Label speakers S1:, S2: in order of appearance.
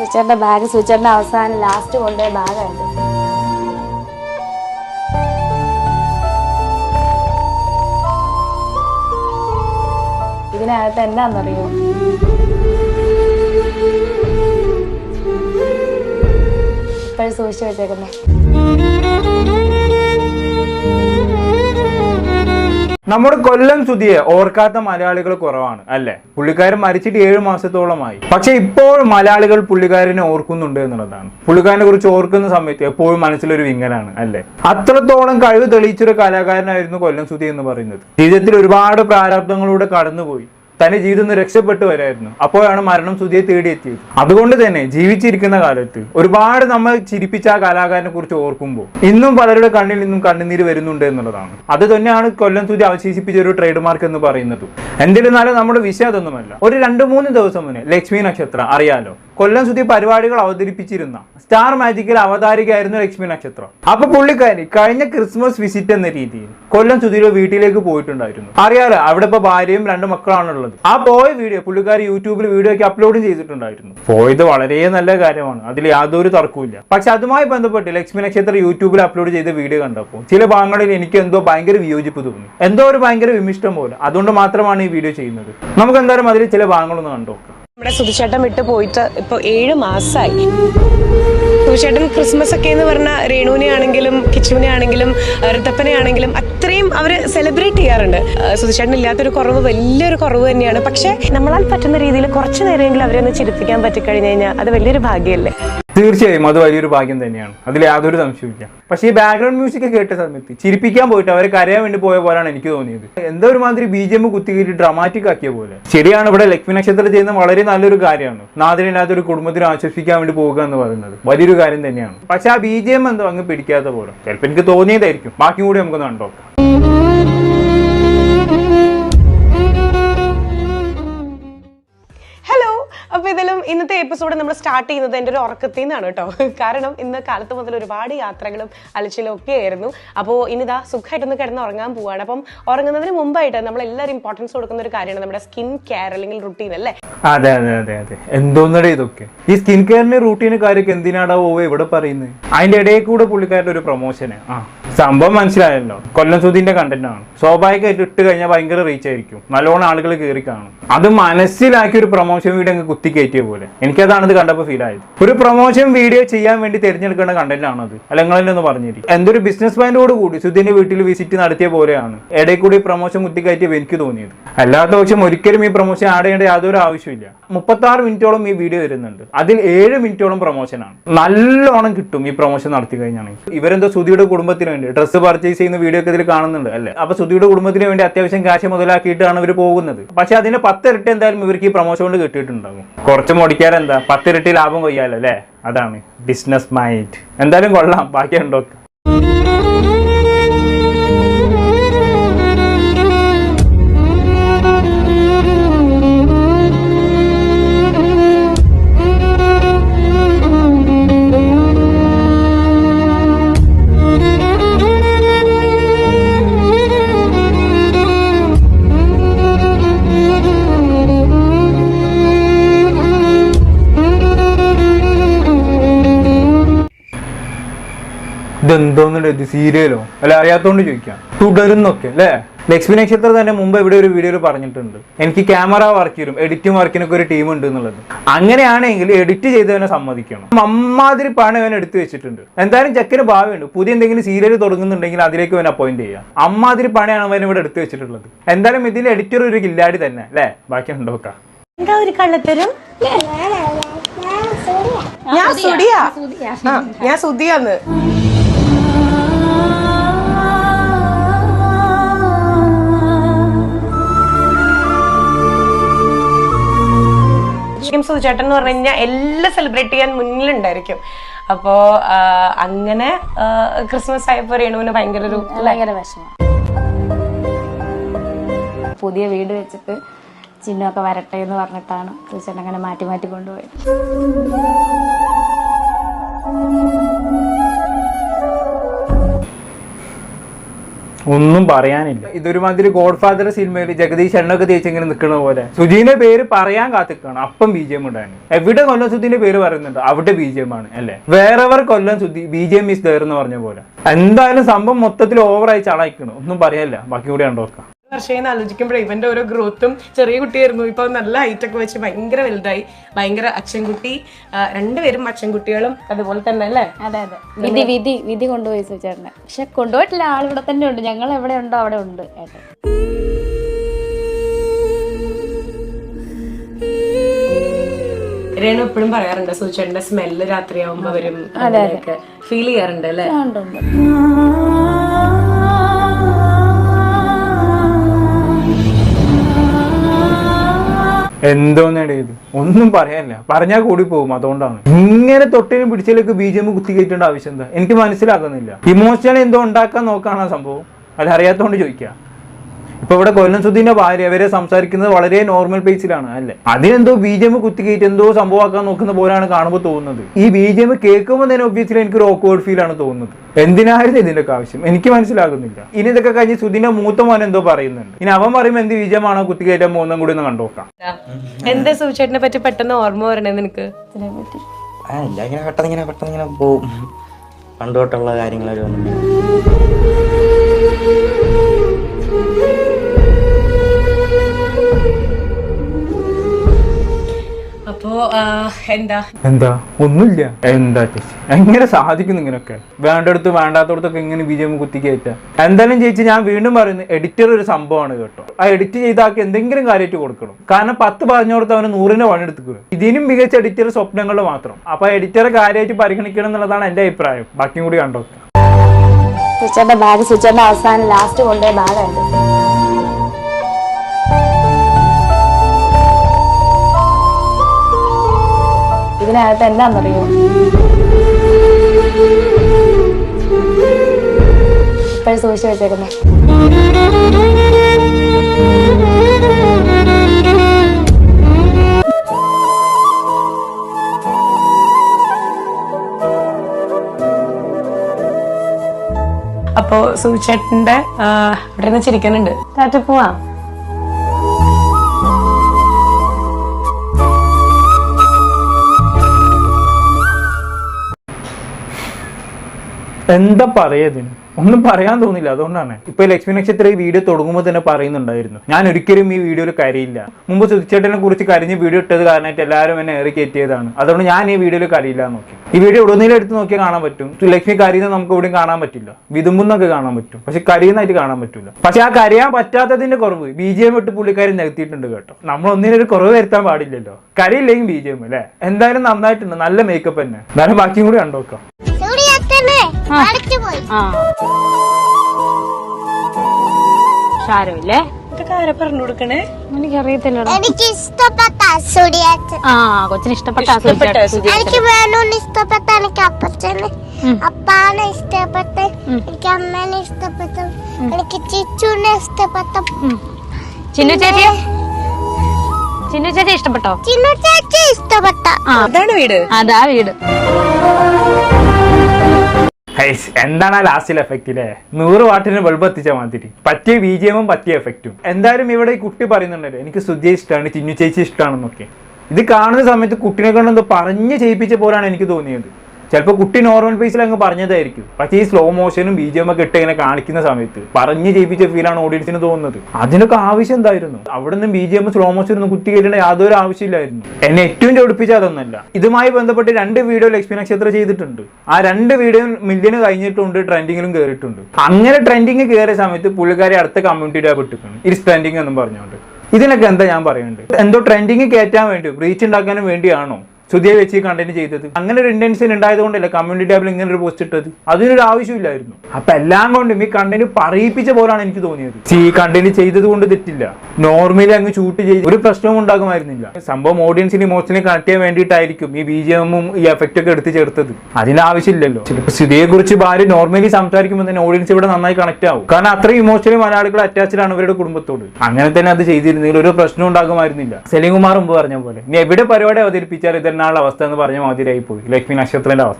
S1: സുചേട്ടന്റെ bag സുചേട്ടന്റെ അവസാനം last കൊണ്ടുപോയ ബാഗായിട്ട് ഇതിനകത്ത് എന്താണെന്നറിയോ? ഇപ്പോഴും സൂക്ഷിച്ചു വെച്ചേക്കുന്നത്
S2: നമ്മുടെ കൊല്ലം സുധിയെ ഓർക്കാത്ത മലയാളികൾ കുറവാണ് അല്ലെ? പുള്ളിക്കാരൻ മരിച്ചിട്ട് ഏഴ് മാസത്തോളമായി. പക്ഷെ ഇപ്പോൾ മലയാളികൾ പുള്ളിക്കാരനെ ഓർക്കുന്നുണ്ട് എന്നുള്ളതാണ്. പുള്ളിക്കാരനെ കുറിച്ച് ഓർക്കുന്ന സമയത്ത് എപ്പോഴും മനസ്സിലൊരു വിങ്ങലാണ് അല്ലെ? അത്രത്തോളം കഴിവ് തെളിയിച്ചൊരു കലാകാരനായിരുന്നു കൊല്ലം സുധി എന്ന് പറയുന്നത്. ജീവിതത്തിൽ ഒരുപാട് പ്രാരാബ്ദങ്ങളിലൂടെ കടന്നുപോയി. തന്റെ ജീവിതം ഒന്ന് രക്ഷപ്പെട്ടു വരായിരുന്നു. അപ്പോഴാണ് മരണം സുധിയെ തേടിയെത്തിയത്. അതുകൊണ്ട് തന്നെ ജീവിച്ചിരിക്കുന്ന കാലത്ത് ഒരുപാട് നമ്മൾ ചിരിപ്പിച്ച ആ കലാകാരനെ കുറിച്ച് ഓർക്കുമ്പോൾ ഇന്നും പലരുടെ കണ്ണിൽ നിന്നും കണ്ണുനീര് വരുന്നുണ്ട് എന്നുള്ളതാണ്. അത് തന്നെയാണ് കൊല്ലം സുധി അവശേഷിപ്പിച്ച ഒരു ട്രേഡ് മാർക്ക് എന്ന് പറയുന്നത്. എന്നിരുന്നാലും നമ്മുടെ വിഷയം അതൊന്നുമല്ല. ഒരു രണ്ട് മൂന്ന് ദിവസം മുന്നേ ലക്ഷ്മി നക്ഷത്രം അറിയാലോ? കൊല്ലം സുധി പരിപാടികൾ അവതരിപ്പിച്ചിരുന്ന സ്റ്റാർ മാജിക്കിൽ അവതാരികയായിരുന്നു ലക്ഷ്മി നക്ഷത്രം. അപ്പൊ പുള്ളിക്കാരി കഴിഞ്ഞ ക്രിസ്മസ് വിസിറ്റ് എന്ന രീതിയിൽ കൊല്ലം സുതിയുടെ വീട്ടിലേക്ക് പോയിട്ടുണ്ടായിരുന്നു. അറിയാലോ അവിടെ ഇപ്പൊ ഭാര്യയും രണ്ട് മക്കളാണുള്ളത് ആ പോയ വീഡിയോ പുള്ളിക്കാരി യൂട്യൂബിൽ വീഡിയോ ഒക്കെ അപ്ലോഡ് ചെയ്തിട്ടുണ്ടായിരുന്നു. പോയത് വളരെ നല്ല കാര്യമാണ്. അതിൽ യാതൊരു തർക്കവുമില്ല പക്ഷെ അതുമായി ബന്ധപ്പെട്ട് ലക്ഷ്മി നക്ഷത്രം യൂട്യൂബിൽ അപ്ലോഡ് ചെയ്ത വീഡിയോ കണ്ടപ്പോൾ ചില ഭാഗങ്ങളിൽ എനിക്ക് എന്തോ ഭയങ്കര വിയോജിപ്പ് തോന്നി. എന്തോ ഒരു ഭയങ്കര വിമിഷ്ടം പോലെ. അതുകൊണ്ട് മാത്രമാണ് ഈ വീഡിയോ ചെയ്യുന്നത്. നമുക്ക് എന്തായാലും അതിൽ ചില ഭാഗങ്ങളൊന്ന് കണ്ടു നോക്കാം.
S3: നമ്മുടെ സുധിച്ചേട്ടൻ വിട്ട് പോയിട്ട് ഇപ്പൊ ഏഴ് മാസമായി സുധിച്ചേട്ടൻ ക്രിസ്മസ് ഒക്കെ എന്ന് പറഞ്ഞ രേണുവിനെ ആണെങ്കിലും കിച്ചുവിനെ ആണെങ്കിലും ഋത്തപ്പനെ ആണെങ്കിലും അത്രയും അവർ സെലിബ്രേറ്റ് ചെയ്യാറുണ്ട്. സുധിച്ചേട്ടൻ ഇല്ലാത്തൊരു കുറവ് വലിയൊരു കുറവ് തന്നെയാണ്. പക്ഷെ നമ്മളാൽ പറ്റുന്ന രീതിയിൽ കുറച്ചു നേരമെങ്കിലും അവരെ ഒന്ന് ചിരിപ്പിക്കാൻ പറ്റിക്കഴിഞ്ഞു കഴിഞ്ഞാൽ അത് വലിയൊരു ഭാഗ്യമല്ലേ?
S2: തീർച്ചയായും അത് വലിയൊരു ഭാഗ്യം തന്നെയാണ്. അതിൽ യാതൊരു സംശയമില്ല പക്ഷേ ഈ ബാക്ക്ഗ്രൗണ്ട് മ്യൂസിക് കേട്ട സമയത്ത് ചിരിപ്പിക്കാൻ പോയിട്ട് അവരെ കരയാൻ വേണ്ടി പോയ പോലാണ് എനിക്ക് തോന്നിയത്. എന്തോ ഒരു മാതിരി ബി ജി എം കുത്തിക്കയറ്റി ഡ്രാമാറ്റിക് ആക്കിയ പോലെ. ശരിയാണ് ഇവിടെ ലക്ഷ്മി നക്ഷത്രം ചെയ്യുന്ന വളരെ നല്ലൊരു കാര്യമാണ്. നാദിനില്ലാത്ത ഒരു കുടുംബത്തിന് ആശ്വസിക്കാൻ വേണ്ടി പോകുക എന്ന് പറയുന്നത് വലിയൊരു കാര്യം തന്നെയാണ്. പക്ഷെ ആ ബി ജി എം എന്തോ അങ്ങ് പിടിക്കാത്ത പോലെ. ചിലപ്പോൾ എനിക്ക് തോന്നിയതായിരിക്കും. ബാക്കി കൂടി നമുക്കൊന്ന് കണ്ടോക്കാം
S3: എപ്പിസോഡ് നമ്മൾ സ്റ്റാർട്ട് ചെയ്യുന്നത് എന്റെ ഒരു ഉറക്കത്തിൽ നിന്നാണ് കേട്ടോ. കാരണം ഇന്ന് കാലത്ത് മുതൽ ഒരുപാട് യാത്രകളും അലച്ചിലും ഒക്കെ ആയിരുന്നു. അപ്പോൾ ഇനിതാ സുഖമായിട്ടൊന്ന് കിടന്ന് ഉറങ്ങാൻ പോവാണ്. അപ്പം ഉറങ്ങുന്നതിന് മുമ്പായിട്ട് നമ്മൾ എല്ലാവരും ഇമ്പോർട്ടൻസ് കൊടുക്കുന്ന ഒരു കാര്യമാണ് നമ്മുടെ സ്കിൻ കെയർ അല്ലെങ്കിൽ റുട്ടീൻ അല്ലേ?
S2: അതെ അതെ അതെ അതെ. എന്തോന്നടേ ഇതൊക്കെ. ഈ സ്കിൻ കെയറിന്റെ റൂട്ടീന് കാര്യമൊക്കെ എന്തിനാടാ പോവുക ഇവിടെ പറയുന്നത് അതിന്റെ ഇടയിൽ കൂടെ പുള്ളിക്കാരുടെ ഒരു പ്രൊമോഷന് ആ സംഭവം മനസ്സിലായല്ലോ. കൊല്ലം സുധീന്റെ കണ്ടന്റ് ആണ്. സ്വാഭാവികമായിട്ട് ഇട്ട് കഴിഞ്ഞാൽ ഭയങ്കര റീച്ച് ആയിരിക്കും. നല്ലോണം ആളുകൾ കയറി കാണും. അത് മനസ്സിലാക്കി ഒരു പ്രൊമോഷൻ വീഡിയോ അങ്ങ് കുത്തി കയറ്റിയ പോലെ. എനിക്കതാണ് ഇത് കണ്ടപ്പോൾ ഫീൽ ആയത്. ഒരു പ്രൊമോഷൻ വീഡിയോ ചെയ്യാൻ വേണ്ടി തിരഞ്ഞെടുക്കേണ്ട കണ്ടന്റ് ആണത്. അല്ല നിങ്ങളെന്നെ ഒന്ന് പറഞ്ഞിരിക്കും എന്തൊരു ബിസിനസ് മൈൻഡോട് കൂടി സുധീന്റെ വീട്ടിൽ വിസിറ്റ് നടത്തിയ പോലെയാണ്. ഇടയിൽ കൂടി പ്രൊമോഷൻ കുത്തി കയറ്റിയപ്പോൾ എനിക്ക് തോന്നിയത്. അല്ലാത്ത പക്ഷം ഒരിക്കലും ഈ പ്രൊമോഷൻ ആഡ് ചെയ്യേണ്ട യാതൊരു ആവശ്യമില്ല. മുപ്പത്തി ആറ് മിനിറ്റോളം ഈ വീഡിയോ വരുന്നുണ്ട്. അതിൽ ഏഴ് മിനിറ്റോളം പ്രൊമോഷനാണ് നല്ലോണം കിട്ടും ഈ പ്രൊമോഷൻ നടത്തി കഴിഞ്ഞാണെങ്കിൽ. ഇവരെന്തോ സുധിയുടെ കുടുംബത്തിന് വേണ്ടി ഡ്രസ്സ് പർച്ചേസ് ചെയ്യുന്ന വീഡിയോ ഒക്കെ ഇതിൽ കാണുന്നുണ്ട് അല്ലേ? അപ്പൊ സുധിയുടെ കുടുംബത്തിന് വേണ്ടി അത്യാവശ്യം കാശ് മുതലാക്കിയിട്ടാണ് ഇവർ പോകുന്നത്. പക്ഷെ അതിന് പത്തിരട്ടി എന്തായാലും ഇവർക്ക് ഈ പ്രൊമോഷൻ കൊണ്ട് കിട്ടിയിട്ടുണ്ടാകും. കുറച്ച് മുടിക്കാരെന്താ? പത്തിരട്ടി ലാഭം കൊയ്യാലോ അല്ലേ അതാണ്. ബിസിനസ് മൈൻഡ് എന്തായാലും കൊള്ളാം. ബാക്കി ഇതെന്തോന്നുണ്ട്? ഇത് സീരിയലോ അല്ല അറിയാത്തോണ്ട് ചോദിക്കാം. തുടരുന്നൊക്കെ അല്ലേ? ലക്ഷ്മി നക്ഷത്രം തന്നെ മുമ്പ് ഇവിടെ ഒരു വീഡിയോയിൽ പറഞ്ഞിട്ടുണ്ട്. എനിക്ക് ക്യാമറ വർക്ക് ചെയ്യും എഡിറ്റിംഗ് വർക്കിനൊക്കെ ഒരു ടീം ഉണ്ട് എന്നുള്ളത്. അങ്ങനെയാണെങ്കിൽ എഡിറ്റ് ചെയ്തവനെ സമ്മതിക്കണം. അമ്മാതിരി പണം ഇവൻ എടുത്തു വെച്ചിട്ടുണ്ട്. എന്തായാലും ചെക്കന് ഭാവിയുണ്ട്. പുതിയ എന്തെങ്കിലും സീരിയൽ തുടങ്ങുന്നുണ്ടെങ്കിൽ അതിലേക്ക് ഇവൻ അപ്പോയിന്റ് ചെയ്യാം. അമ്മാതിരി പണിയാണ് അവൻ ഇവിടെ എടുത്തു വെച്ചിട്ടുള്ളത്. എന്തായാലും ഇതിൽ എഡിറ്റർ ഒരു കില്ലാടി തന്നെ അല്ലേ? ബാക്കി ഉണ്ടോക്കാം
S3: എന്താ ഒരു കള്ളത്തരം? ഞാൻ ഞാൻ സുധിയാന്ന്. ശരിക്കും സുചേട്ടൻ എന്ന് പറഞ്ഞു കഴിഞ്ഞാൽ എല്ലാം സെലിബ്രേറ്റ് ചെയ്യാൻ മുന്നിലുണ്ടായിരിക്കും. അപ്പോ അങ്ങനെ ക്രിസ്മസ് ആയപ്പോ രേണുവിന് ഭയങ്കര ഒരു
S1: ഭയങ്കര വിഷമം. പുതിയ വീട് വെച്ചിട്ട് ചിഹ്നമൊക്കെ വരട്ടെ എന്ന് പറഞ്ഞിട്ടാണ് സുചേട്ടൻ അങ്ങനെ മാറ്റി മാറ്റി കൊണ്ടുപോയത്.
S2: ഒന്നും പറയാനില്ല. ഇതൊരുമാതിരി ഗോഡ് ഫാദർ സിനിമയിൽ ജഗദീഷ് എണ്ണൊക്കെ തേച്ചിങ്ങനെ നിൽക്കുന്ന പോലെ സുധീന്റെ പേര് പറയാൻ കാത്തിക്കാണ്. അപ്പം ബി ജെ എം ഉണ്ടായിരുന്നു എവിടെ കൊല്ലം സുധീന്റെ പേര് പറയുന്നുണ്ട് അവിടെ ബി ജെ എം ആണ് അല്ലെ? Wherever Kollam Sudhi B J M is there എന്ന് പറഞ്ഞ പോലെ. എന്തായാലും സംഭവം മൊത്തത്തിൽ ഓവറായി ചളയിക്കണം. ഒന്നും പറയാനില്ല ബാക്കി കൂടി കണ്ടോക്കാം.
S3: വർഷം ആലോചിക്കുമ്പോഴേ ഇവന്റെ ഓരോ ഗ്രോത്തും ചെറിയ കുട്ടിയായിരുന്നു. ഇപ്പൊ നല്ല ഹൈറ്റൊക്കെ വെച്ച് ഭയങ്കര വലുതായി. ഭയങ്കര അച്ഛൻകുട്ടി രണ്ടുപേരും അച്ഛൻകുട്ടികളും അതുപോലെ തന്നെ അല്ലേ?
S1: അതെ അതെ. വിധി വിധി വിധി കൊണ്ടുപോയി സുചേട്ടനെ. പക്ഷെ കൊണ്ടുപോയിട്ടില്ല. ആൾ ഇവിടെ തന്നെ ഉണ്ട്. ഞങ്ങൾ എവിടെ ഉണ്ടോ അവിടെ ഉണ്ട്. ഏട്ടൻ
S3: രേണു എപ്പോഴും പറയാറുണ്ട് സൂചേട്ടന്റെ സ്മെല്ല് രാത്രിയാവുമ്പോ വരും ഫീൽ ചെയ്യാറുണ്ട് അല്ലേ?
S2: എന്തോന്നാണ് ഇത്? ഒന്നും പറയാനില്ല. പറഞ്ഞാൽ കൂടി പോകും അതുകൊണ്ടാണ്. ഇങ്ങനെ തൊട്ടിനും പിടിച്ചിലേക്ക് ബി ജെ എം കുത്തി കയറ്റേണ്ട ആവശ്യം എന്താ? എനിക്ക് മനസ്സിലാക്കുന്നില്ല ഇമോഷണൽ എന്തോ ഉണ്ടാക്കാൻ നോക്കാണ് സംഭവം? അത് അറിയാത്തോണ്ട് ചോദിക്കുക ഇപ്പൊ ഇവിടെ കൊല്ലം സുധീന്റെ ഭാര്യ അവരെ സംസാരിക്കുന്നത് വളരെ നോർമൽ പേസിലാണ് അല്ലേ? അതിനെന്തോ ബി ജെ എം കുത്തിക്കയറ്റി എന്തോ സംഭവമാക്കാൻ നോക്കുന്ന പോലെയാണ് കാണുമ്പോൾ തോന്നുന്നത്. ഈ ബി ജെ എം കേൾക്കുമ്പോൾ തന്നെ ഒബ്വിയസ്ലി എനിക്ക് ഒരു ഓക്വേർഡ് ഫീൽ ആണ് തോന്നുന്നത്. എന്തിനായിരുന്നു ഇതിന്റെ ഒക്കെ ആവശ്യം? എനിക്ക് മനസ്സിലാകുന്നില്ല. ഇനി ഇതൊക്കെ കഴിഞ്ഞ് സുധീന്റെ മൂത്ത മോൻ എന്തോ പറയുന്നുണ്ട്. ഇനി അവൻ പറയുമ്പോൾ എന്ത് ബീജമാണോ കുത്തിക്കയറ്റാൻ പോകുന്നതും കൂടി ഒന്ന് കണ്ടോക്കാം
S3: എന്താ സൂചേട്ടിനെ പറ്റി പെട്ടെന്ന് ഓർമ്മ വരണേ നിനക്ക്?
S1: ഇതിനെ പറ്റി.
S4: ആ ഇല്ല ഇങ്ങനെ പെട്ടെന്ന് ഇങ്ങനെ പെട്ടെന്ന് ഇങ്ങനെ പോകും. പണ്ടോട്ടുള്ള കാര്യങ്ങളൊരു
S3: എന്താ?
S2: എന്താ? ഒന്നുമില്ല. എന്താ ചേച്ചി? എങ്ങനെ സാധിക്കുന്നു ഇങ്ങനൊക്കെ? വേണ്ടടുത്ത് വേണ്ടാത്തടത്തൊക്കെ ഇങ്ങനെ വിജയം ജെ പി കുത്തിക്കയറ്റ എന്തായാലും ചേച്ചി ഞാൻ വീണ്ടും പറയുന്നത് എഡിറ്റർ ഒരു സംഭവമാണ് കേട്ടോ. ആ എഡിറ്റ് ചെയ്താക്കി എന്തെങ്കിലും കാര്യമായിട്ട് കൊടുക്കണം. കാരണം പത്ത് പറഞ്ഞു കൊടുത്ത് അവന് നൂറിന് പണിയെടുക്കുക ഇതിനും മികച്ച എഡിറ്റർ സ്വപ്നങ്ങൾ മാത്രം. അപ്പൊ എഡിറ്ററെ കാര്യമായിട്ട് പരിഗണിക്കണം എന്നുള്ളതാണ് എന്റെ അഭിപ്രായം. ബാക്കിയും കൂടി കണ്ടോ
S1: സ്വിച്ചറിന്റെ ബാഗ് സ്വിച്ചറിന്റെ അവസാനം ലാസ്റ്റ് കൊണ്ടുപോയ ബാഗായിട്ട് ഇതിനകത്ത് എന്താണെന്നറിയോ? ഇപ്പോഴും സൂക്ഷിച്ചു വെച്ചേക്കുന്നു.
S3: അപ്പോ സൂചേട്ടന്റെ ഇവിടെ നിന്ന് ചിരിക്കുന്നുണ്ട് ടാറ്റ പോവാം.
S2: എന്താ പറയതിന് ഒന്നും പറയാൻ തോന്നില്ല അതുകൊണ്ടാണ്. ഇപ്പൊ ലക്ഷ്മി നക്ഷത്ര ഈ വീഡിയോ തുടങ്ങുമ്പോൾ തന്നെ പറയുന്നുണ്ടായിരുന്നു. ഞാൻ ഒരിക്കലും ഈ വീഡിയോയിൽ കരയില്ല. മുമ്പ് സുധിച്ചേട്ടനെ കുറിച്ച് കരഞ്ഞ് വീഡിയോ ഇട്ടത് കാരണമായിട്ട് എല്ലാവരും എന്നെ ഏറി കയറ്റിയതാണ്. അതുകൊണ്ട് ഞാൻ ഈ വീഡിയോയിൽ കരയില്ല നോക്കി. ഈ വീഡിയോ ഉടനീളം എടുത്ത് നോക്കിയാൽ കാണാൻ പറ്റും. ലക്ഷ്മി കരയുന്നത് നമുക്ക് എവിടെയും കാണാൻ പറ്റില്ല. വിതുമ്പുന്നൊക്കെ കാണാൻ പറ്റും. പക്ഷെ കരയുന്നതായിട്ട് കാണാൻ പറ്റില്ല പക്ഷെ ആ കരയാൻ പറ്റാത്തതിന്റെ കുറവ് ബി ജെ എം ഇട്ട് പുള്ളിക്കാരി നികത്തിയിട്ടുണ്ട് കേട്ടോ. നമ്മൾ ഒന്നിനൊരു കുറവ് വരുത്താൻ പാടില്ലല്ലോ. കരയില്ലെങ്കിൽ ബി ജെ എം അല്ലേ? എന്തായാലും നന്നായിട്ടുണ്ട്. നല്ല മേക്കപ്പ് തന്നെ. എന്നാലും ബാക്കിയും കൂടി കണ്ടോക്കാം.
S5: സൂര്യാത്തന്നെ അടച്ചുപോയി
S1: സാരമില്ലേ
S3: ഇതൊക്കെ ആരെ പറഞ്ഞു കൊടുക്കണേ?
S1: എനിക്കറിയത്തില്ലടോ.
S5: എനിക്ക് ഇഷ്ടപ്പെട്ട സൂര്യാച്ചൻ
S1: ആ കൊച്ചിന് ഇഷ്ടപ്പെട്ട
S3: ഇഷ്ടപ്പെട്ട
S5: എനിക്ക് വേണോന്ന് ഇഷ്ടപ്പെട്ട എനിക്ക് അപ്പച്ചന് അപ്പാനെ ഇഷ്ടപ്പെട്ട എനിക്ക് അമ്മേനെ ഇഷ്ടപ്പെട്ട. എനിക്ക് ചിച്ചുനെ ഇഷ്ടപ്പെട്ട.
S1: ചിന്നു ചേച്ചി ചിന്നു ചേച്ചി ഇഷ്ടപ്പെട്ടോ?
S5: ചിന്നു ചേച്ചി ഇഷ്ടപ്പെട്ട
S3: അതാണ് വീട്.
S1: അതാ വീട്.
S2: എന്താണ് ആ ലാസ്റ്റിൽ എഫക്റ്റ് അല്ലേ നൂറ് വാട്ടിന് ബൾബ് എത്തിച്ച മാതിരി. പറ്റിയ ബി ജി എമ്മും പറ്റിയ എഫക്റ്റും എന്തായാലും ഇവിടെ ഈ കുട്ടി പറയുന്നുണ്ടല്ലോ എനിക്ക് സുദ്യ ഇഷ്ടമാണ് ചിന്നു ചേച്ചി ഇഷ്ടമാണെന്നൊക്കെ ഇത് കാണുന്ന സമയത്ത് കുട്ടിനെ കൊണ്ട് എന്തോ പറഞ്ഞ് ചെയ്യിപ്പിച്ച പോലാണ് എനിക്ക് തോന്നിയത്. ചിലപ്പോൾ കുട്ടി നോർമൽ ഫേസിൽ അങ്ങ് പറഞ്ഞതായിരിക്കും. പക്ഷേ ഈ സ്ലോ മോഷനും ബി ജി എം ഒക്കെ ഇട്ട് ഇങ്ങനെ കാണിക്കുന്ന സമയത്ത് പറഞ്ഞ് ചെയ്യിപ്പിച്ച ഫീലാണ് ഓഡിയൻസിന് തോന്നുന്നത്. അതിനൊക്കെ ആവശ്യം എന്തായിരുന്നു? അവിടെ നിന്ന് B G M slow motion ഒന്നും കുത്തി കയറ്റേണ്ട യാതൊരു ആവശ്യമില്ലായിരുന്നു. എന്നെ ഏറ്റവും ചൊടിപ്പിച്ച അതൊന്നല്ല. ഇതുമായി ബന്ധപ്പെട്ട് രണ്ട് വീഡിയോ ലക്ഷ്മി നക്ഷത്ര ചെയ്തിട്ടുണ്ട്. ആ രണ്ട് വീഡിയോ മില്യന് കഴിഞ്ഞിട്ടുണ്ട് ട്രെൻഡിങ്ങിലും കയറിയിട്ടുണ്ട് അങ്ങനെ ട്രെൻഡിങ് കയറിയ സമയത്ത് പുള്ളിക്കാരെ അടുത്ത കമ്മ്യൂണിറ്റി ടാബ് ഇട്ടിട്ടുണ്ട് ട്രെൻഡിങ് എന്നും പറഞ്ഞുകൊണ്ട്. ഇതിനൊക്കെ എന്താ ഞാൻ പറയുന്നത്? എന്തോ ട്രെൻഡിങ് കയറ്റാൻ വേണ്ടി റീച്ച് ഉണ്ടാക്കാനും വേണ്ടിയാണോ? സുധിയെ വെച്ച് കണ്ടന്റ് ചെയ്തത്. അങ്ങനെ ഒരു ഇന്റൻഷൻ ഉണ്ടായതുകൊണ്ടല്ലേ കമ്മ്യൂണിറ്റി ടാബിൽ ഇങ്ങനെ ഒരു പോസ്റ്റ് ഇട്ടത്? അതിനൊരു ആവശ്യമില്ലായിരുന്നു. അപ്പൊ എല്ലാം കൊണ്ടും ഈ കണ്ടന്റ് പറയിപ്പിച്ച പോലാണ് എനിക്ക് തോന്നിയത്. ഈ കണ്ടന്റ് ചെയ്തത് കൊണ്ട് തെറ്റില്ല. നോർമലി അങ്ങ് ഷൂട്ട് ചെയ്ത് ഒരു പ്രശ്നവും ഉണ്ടാകുമായിരുന്നില്ല. സംഭവം ഓഡിയൻസിന് ഇമോഷണലി കണക്ട് ചെയ്യാൻ വേണ്ടിയിട്ടായിരിക്കും ഈ ബി ജി എമ്മും ഈ എഫക്റ്റ് ഒക്കെ എടുത്ത് ചേർത്തത്. അതിനാവശ്യമില്ലല്ലോ ചിലപ്പോൾ സുധിയെ കുറിച്ച് ഭാര്യ നോർമലി സംസാരിക്കുമ്പോൾ തന്നെ ഓഡിയൻസ് ഇവിടെ നന്നായി കണക്ട് ആവും. കാരണം അത്രയും ഇമോഷണലി മലയാളികൾ അറ്റാച്ച്ഡ് ആണ് ഇവരുടെ കുടുംബത്തോട്. അങ്ങനെ തന്നെ അത് ചെയ്തിരുന്നെങ്കിൽ ഒരു പ്രശ്നം ഉണ്ടാകുമായിരുന്നില്ല. സലീം മുമ്പ് പറഞ്ഞ പോലെ ഇനി എവിടെ പരിപാടി അവതരിപ്പിച്ചാൽ ഇതെന്നാളുടെ അവസ്ഥ എന്ന് പറഞ്ഞ മാതിരിയായി പോയി ലക്ഷ്മി നക്ഷത്രത്തിന്റെ അവസ്ഥ.